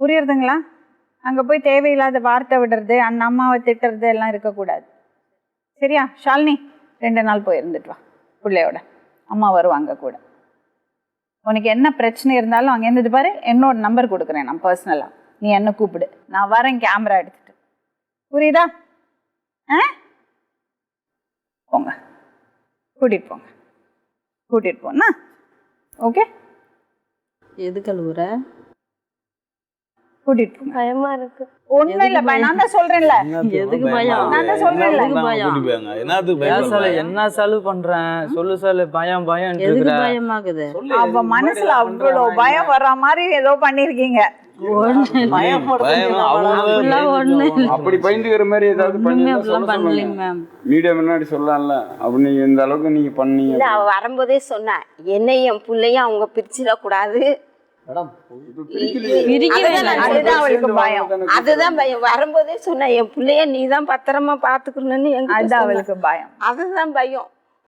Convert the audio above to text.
புரியுறதுங்களா? அங்கே போய் தேவையில்லாத வார்த்தை விடுறது அந்த அம்மாவை திட்டுறது எல்லாம் இருக்கக்கூடாது. சரியா? ஷாலினி ரெண்டு நாள் போய் இருந்துட்டு வா பிள்ளையோட. அம்மா வருவாங்க கூட. உனக்கு என்ன பிரச்சனை இருந்தாலும் அங்கே இருந்துட்டு பாரு என்னோட நம்பர் கொடுக்குறேன் நான் பர்சனலாக நீ என்ன கூப்பிடு. நான் வரேன் கேமரா எடுத்துட்டு. புரியுதா? ஆ? போங்க. கூட்டிகிட்டு போங்க. கூட்டிகிட்டு போனா? ஓகே எது கழுவுற? கூட்டிகிட்டு போங்க. பயமா இருக்கு. ஒன்றும் இல்லை நான் தான் சொல்கிறேன்ல எதுக்கு பயம்? நான் தான் சொல்றேன்ல. எதுக்கு பயம்? ஏன் சார் பயப்படுற? என்ன செலவு பண்றேன் சொல்லு சொல்லு பயம் பயம் எதுக்கு பயமாகுது? அவ மனசுல அவ்வளோ. பயம் வர்ற மாதிரி ஏதோ பண்ணிருக்கீங்க. பயம். அப்படி பயந்துக்கிற மாதிரி ஏதாவது ஒண்ணுமே மீடியா முன்னாடி சொல்லலாம்ல அப்படி நீங்க இந்த அளவுக்கு நீங்க பண்ணீங்க. வரும்போதே சொன்னா என்னையும் என் பிள்ளையும் அவங்க பிரிச்சிடக்கூடாது. அதுதான் பயம். அதுதான் பயம். வரும்போதே சொன்னா என் பிள்ளைய நீ தான் பத்திரமா பாத்துக்கணும்னு சொன்னா. அவளுக்கு பயம். அதுதான் பயம்.